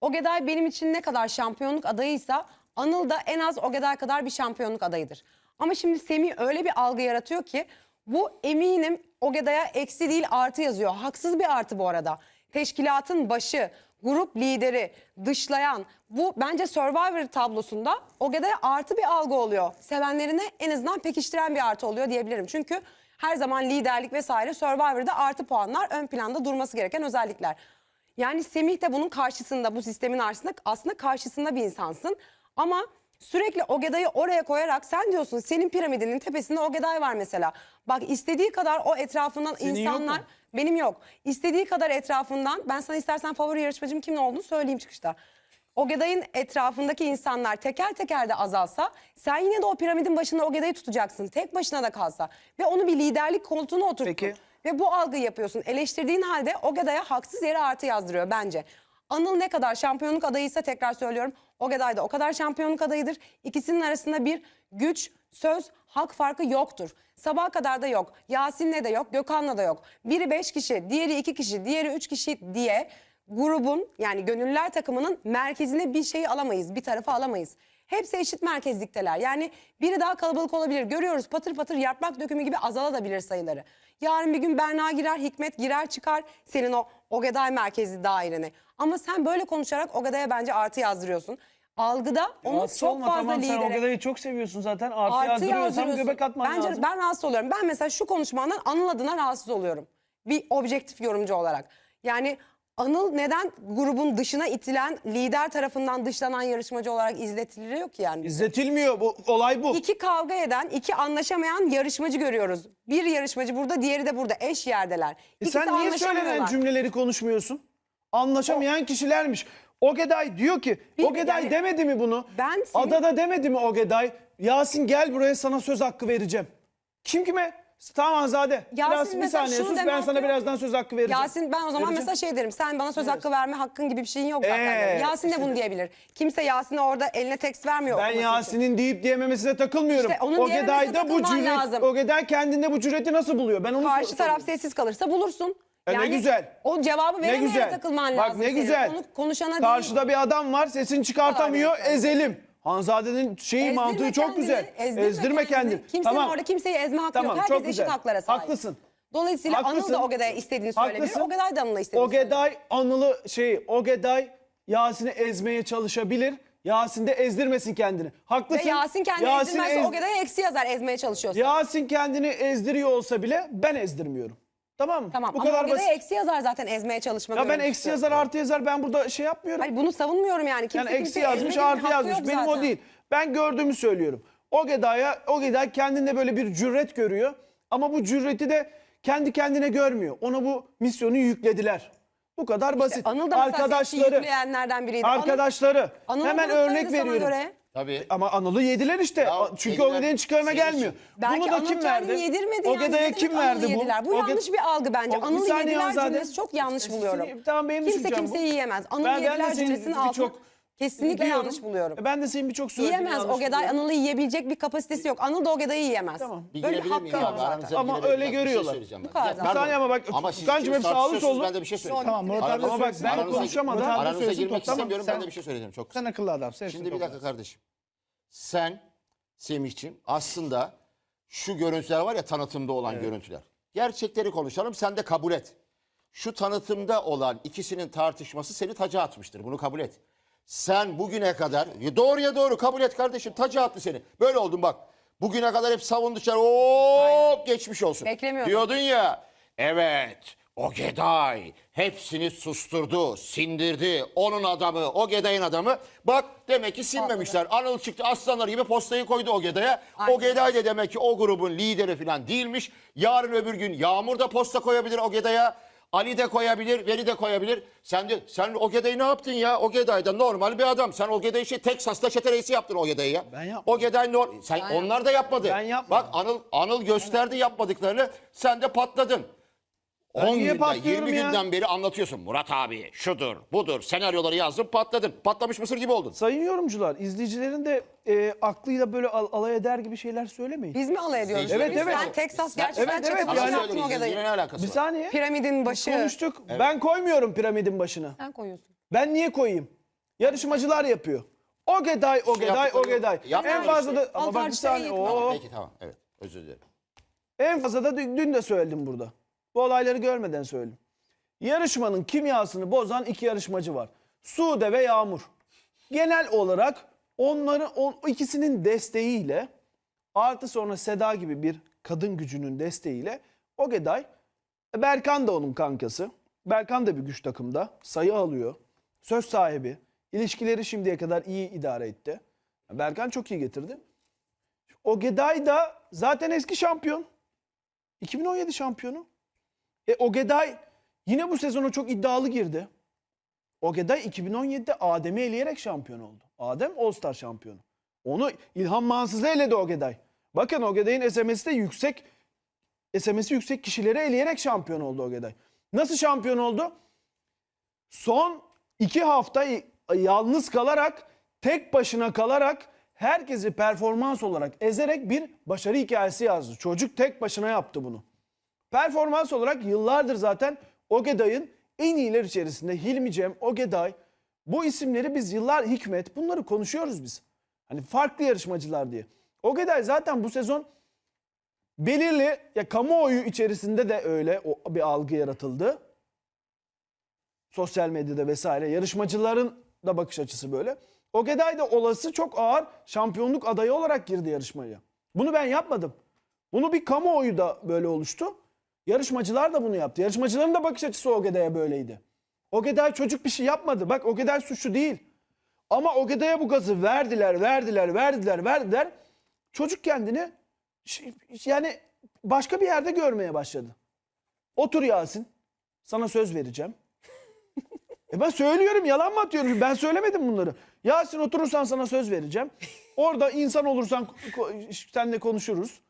Ogeday benim için ne kadar şampiyonluk adayıysa Anıl da en az Ogeday kadar bir şampiyonluk adayıdır. Ama şimdi Semih öyle bir algı yaratıyor ki bu eminim Ogeday'a eksi değil artı yazıyor. Haksız bir artı bu arada. Teşkilatın başı, grup lideri, dışlayan bu bence Survivor tablosunda Ogeday'a artı bir algı oluyor. Sevenlerine en azından pekiştiren bir artı oluyor diyebilirim. Çünkü her zaman liderlik vesaire Survivor'da artı puanlar ön planda durması gereken özellikler. Yani Semih de bunun karşısında, bu sistemin karşısında aslında karşısında bir insansın. Ama sürekli Ogeday'ı oraya koyarak sen diyorsun senin piramidinin tepesinde Ogeday var mesela. Bak istediği kadar o etrafından Senin yok insanlar mu? benim yok. İstediği kadar etrafından ben sana istersen favori yarışmacım kim olduğunu söyleyeyim çıkışta. Ogeday'ın etrafındaki insanlar teker teker de azalsa sen yine de o piramidin başında Ogeday'ı tutacaksın. Tek başına da kalsa ve onu bir liderlik koltuğuna oturttun. Peki. Ve bu algıyı yapıyorsun. Eleştirdiğin halde Ogeday'a haksız yere artı yazdırıyor bence. Anıl ne kadar şampiyonluk adayıysa tekrar söylüyorum. Ogeday da o kadar şampiyonluk adayıdır. İkisinin arasında bir güç, söz, hak farkı yoktur. Sabaha kadar da yok. Yasin'le de yok, Gökhan'la da yok. Biri beş kişi, diğeri iki kişi, diğeri üç kişi diye grubun yani gönüllüler takımının merkezine bir şeyi alamayız, bir tarafı alamayız. Hepsi eşit merkezlikteler. Yani biri daha kalabalık olabilir. Görüyoruz patır patır yaprak dökümü gibi azalabilir sayıları. Yarın bir gün Berna girer, Hikmet girer çıkar senin o Ogeday merkezli dairene. Ama sen böyle konuşarak Ogeday'a bence artı yazdırıyorsun. Algıda onu Rahatsız çok olma, fazla tamam, Sen lidere... Ogeday'ı çok seviyorsun zaten. Artı, Artı yazdırıyorsam yazdırıyorsun. göbek atman Bence lazım. ben rahatsız oluyorum. Ben mesela şu konuşmandan Anıl adına rahatsız oluyorum. Bir objektif yorumcu olarak. Yani Anıl neden grubun dışına itilen, lider tarafından dışlanan yarışmacı olarak izletiliyor ki yani? İzletilmiyor. Bu olay bu. İki kavga eden, iki anlaşamayan yarışmacı görüyoruz. Bir yarışmacı burada, diğeri de burada. Eş yerdeler. E İkisi sen niye söylenen anlaşamıyorlar. cümleleri konuşmuyorsun? Anlaşamayan kişilermiş. Ogeday diyor ki, Bir- Ogeday yani- demedi mi bunu? Ben senin- Adada demedi mi Ogeday? Yasin gel buraya sana söz hakkı vereceğim. Kim kime? Tamam Azade. Yasin Biraz bir mesela saniye şunu sus ben sana yok. birazdan söz hakkı vereceğim. Yasin ben o zaman Vereceğim. mesela şey derim. Sen bana söz hakkı verme hakkın gibi bir şeyin yok zaten. Ee, derim. Yasin de bunu diyebilir. Kimse Yasin'e orada eline tekst vermiyor. Ben okuması için. Yasin'in deyip diyememesine takılmıyorum. İşte onun Ogeday'da diyememesine bu takılman cüret, lazım. Ogeday kendinde bu cüreti nasıl buluyor? Ben onu Karşı sor- taraf sessiz kalırsa bulursun. E ne güzel. O cevabı Ne veremeyene güzel. takılman Bak lazım. ne senin. güzel. Konu- konuşana değil. Karşıda bir adam var sesini çıkartamıyor ezelim. Hanzade'nin şeyi Ezdirme mantığı çok kendini, güzel. Ezdirme, kendini. Kimsenin Tamam. orada kimseyi ezme hakkı Tamam, yok. çok Herkes güzel. eşit haklara sahip. Haklısın. Dolayısıyla Anıl Haklısın. da Ogeday'a istediğini söyleyebilir. Haklısın. Ogeday da Anıl'a istediğini. Ogeday Anıl'ı şey Ogeday Yasin'i ezmeye çalışabilir. Yasin de ezdirmesin kendini. Haklısın. Ve Yasin kendini Yasin ezdirmezse ez- Ogeday'a eksi yazar ezmeye çalışıyorsa. Yasin kendini ezdiriyor olsa bile ben ezdirmiyorum. Tamam mı? Tamam Bu ama kadar Ogeday'a basit. eksi yazar zaten ezmeye çalışma Ya ben eksi yazar artı yazar ben burada şey yapmıyorum. Hayır bunu savunmuyorum yani. Kimse Yani eksi yazmış artı hakkı yazmış. Benim o zaten. değil. Ben gördüğümü söylüyorum. Ogeday'a Ogeday kendinde böyle bir cüret görüyor. Ama bu cüreti de kendi kendine görmüyor. Ona bu misyonu yüklediler. Bu kadar basit. Anıl da mesela Arkadaşları, sesi yükleyenlerden biriydi. Anıl- arkadaşları. Anıl Hemen örnek sana veriyorum. göre. Tabii. Ama Anıl'ı yediler işte. Ya, Çünkü yediler. Ogeday'ın çıkarına Senin gelmiyor. Belki Bunu da Anıl kim kendini verdi? yedirmedi yani. Kim Anıl'ı verdi bu? yediler? Bu Oge- yanlış bir algı bence. O- bir Anıl'ı saniye yediler Azade. cümlesi çok yanlış Sesini- buluyorum. Tamam, benim Kimse düşüncem bu. kimseyi yiyemez. Anıl'ı Ben- ben de yediler senin cümlesinin altını birçok- kesinlikle Biliyorum. yanlış buluyorum. E Ben de senin birçok söylediğini Yiyemez yanlış Ogeday buluyorum. Anıl'ı yiyebilecek bir kapasitesi yok. Anıl da Ogeday'ı yiyemez. Tamam. Bir Böyle bir girebilir miyim hakkı yok abi? zaten. Aranıza Ama girebilir öyle miyim? Bir şey görüyorlar. söyleyeceğim ben. Bu kadar Ya, pardon. Bir saniye ama bak, Ama siz Furkancığım ikiniz hep sağlı tartışıyorsunuz, sollu. Ben de bir şey söyleyeyim. Tamam, Murat abi Ama bak ben aranıza- konuşamadan Murat abi Aranıza söylesin, girmek istemiyorum. Ben Sen- de bir şey söyleyeceğim. Çok Sen akıllı adam. Sen Şimdi bir dakika kardeşim. Sen Semih'ciğim aslında şu görüntüler var ya tanıtımda olan görüntüler. Gerçekleri konuşalım sen de kabul et. Şu tanıtımda olan ikisinin tartışması seni taca atmıştır. Bunu kabul et. Sen bugüne kadar ya doğruya doğru kabul et kardeşim taca attı seni. Böyle oldun bak. Bugüne kadar hep savunduşlar. Hop geçmiş olsun. Beklemiyordum. Diyordun ya. Evet. Ogeday hepsini susturdu, sindirdi. Onun adamı, Ogeday'ın adamı. Bak demek ki sinmemişler. Anıl çıktı aslanlar gibi postayı koydu Ogeday'a. Aynen. Ogeday de demek ki o grubun lideri falan değilmiş. Yarın öbür gün Yağmur da posta koyabilir Ogeday'a. Ali de koyabilir, Veli de koyabilir. Sen de sen Ogeday'ı ne yaptın ya? Ogeday da normal bir adam. Sen Ogeday'ı şey Texas'ta çete reisi yaptın Ogeday'ı ya. Ben yapmadım. Ogeday nor- sen onlar da yapmadı. Ben yapmadım. Bak Anıl Anıl gösterdi yapmadıklarını. Sen de patladın. Ben 10 niye günde, patlıyorum 20 ya? günden beri anlatıyorsun. Murat abi şudur, budur. Senaryoları yazdın, patladın. Patlamış mısır gibi oldun. Sayın yorumcular, izleyicilerin de e, aklıyla böyle al- alay eder gibi şeyler söylemeyin. Biz mi alay ediyoruz? Evet, Biz- evet. Sen Texas gerçekten Evet, evet, çatışma yani- izleyiciyle ne alakası Bir var? saniye. Piramidin başı. Konuştuk. Ben koymuyorum piramidin başına. Sen koyuyorsun. Ben niye koyayım? Yarışmacılar yapıyor. Ogeday, Ogeday, yaptıkları- Ogeday. yapmaları En fazla da ama bak bir saniye. Tamam, Oo. peki tamam evet özür dilerim. En fazla da dün, dün de söyledim burada. Bu olayları görmeden söyledim. Yarışmanın kimyasını bozan iki yarışmacı var. Sude ve Yağmur. Genel olarak onların o ikisinin desteğiyle artı sonra Seda gibi bir kadın gücünün desteğiyle Ogeday e, Berkan da onun kankası. Berkan da bir güç takımda. Sayı alıyor. Söz sahibi. İlişkileri şimdiye kadar iyi idare etti. Berkan çok iyi getirdi. Ogeday da zaten eski şampiyon. 2017 şampiyonu. E Ogeday yine bu sezona çok iddialı girdi. Ogeday 2017'de Adem'i eleyerek şampiyon oldu. Adem All-Star şampiyonu. Onu İlhan Mansız'ı eledi Ogeday. Bakın Ogeday'ın SMS'i de yüksek SMS'i yüksek kişileri eleyerek şampiyon oldu Ogeday. Nasıl şampiyon oldu? Son iki hafta yalnız kalarak, tek başına kalarak herkesi performans olarak ezerek bir başarı hikayesi yazdı. Çocuk tek başına yaptı bunu. Performans olarak yıllardır zaten Ogeday'ın en iyiler içerisinde Hilmi Cem, Ogeday bu isimleri biz yıllar Hikmet bunları konuşuyoruz biz. Hani farklı yarışmacılar diye. Ogeday zaten bu sezon belirli ya kamuoyu içerisinde de öyle o, bir algı yaratıldı. Sosyal medyada vesaire yarışmacıların da bakış açısı böyle. Ogeday da olası çok ağır şampiyonluk adayı olarak girdi yarışmaya. Bunu ben yapmadım. Bunu bir kamuoyu da böyle oluştu. Yarışmacılar da bunu yaptı. Yarışmacıların da bakış açısı Ogeday'a böyleydi. Ogeday çocuk bir şey yapmadı. Bak Ogeday suçlu değil. Ama Ogeday'a bu gazı verdiler, verdiler, verdiler, verdiler. Çocuk kendini ş- yani başka bir yerde görmeye başladı. Otur Yasin. Sana söz vereceğim. E ben söylüyorum yalan mı atıyorum? Ben söylemedim bunları. Yasin oturursan sana söz vereceğim. Orada insan olursan seninle konuşuruz.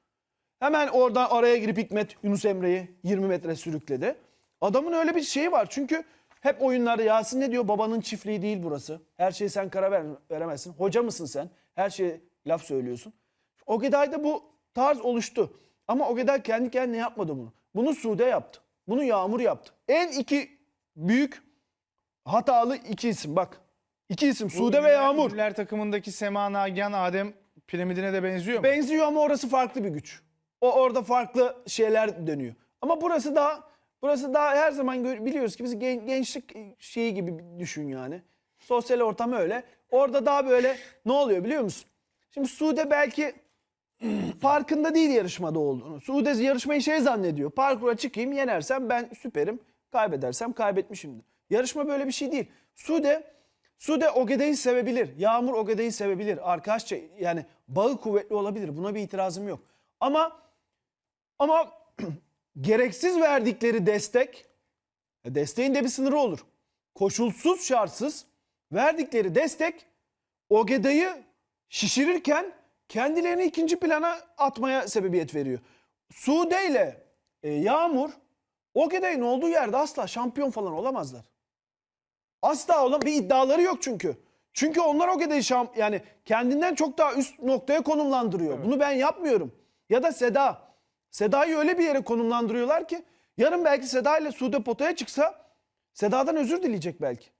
Hemen oradan araya girip Hikmet Yunus Emre'yi 20 metre sürükledi. Adamın öyle bir şeyi var. Çünkü hep oyunlarda Yasin ne diyor? Babanın çiftliği değil burası. Her şeyi sen karar ver- veremezsin. Hoca mısın sen? Her şeye laf söylüyorsun. Ogeday'da bu tarz oluştu. Ama Ogeday kendi kendine yapmadı bunu. Bunu Sude yaptı. Bunu Yağmur yaptı. En iki büyük hatalı iki isim bak. İki isim Sude ve Yağmur. Ünlüler takımındaki Sema Nagihan Adem piramidine de benziyor mu? Benziyor ama orası farklı bir güç. O orada farklı şeyler dönüyor. Ama burası daha burası daha her zaman biliyoruz ki biz gen- gençlik şeyi gibi düşün yani. Sosyal ortam öyle. Orada daha böyle ne oluyor biliyor musun? Şimdi Sude belki farkında değil yarışmada olduğunu. Sude yarışmayı şey zannediyor. Parkura çıkayım yenersem ben süperim. Kaybedersem kaybetmişimdir. Yarışma böyle bir şey değil. Sude Sude Ogeday'ı sevebilir. Yağmur Ogeday'ı sevebilir. Arkadaşça yani bağı kuvvetli olabilir. Buna bir itirazım yok. Ama ama gereksiz verdikleri destek e, desteğin de bir sınırı olur. Koşulsuz şartsız verdikleri destek Ogeday'ı şişirirken kendilerini ikinci plana atmaya sebebiyet veriyor. Sude ile e, Yağmur Ogeday'ın olduğu yerde asla şampiyon falan olamazlar. Asla olan bir iddiaları yok çünkü. Çünkü onlar Ogeday'ı yani kendinden çok daha üst noktaya konumlandırıyor. Bunu ben yapmıyorum. Ya da Seda. Seda'yı öyle bir yere konumlandırıyorlar ki yarın belki Seda ile Sude potaya çıksa Seda'dan özür dileyecek belki.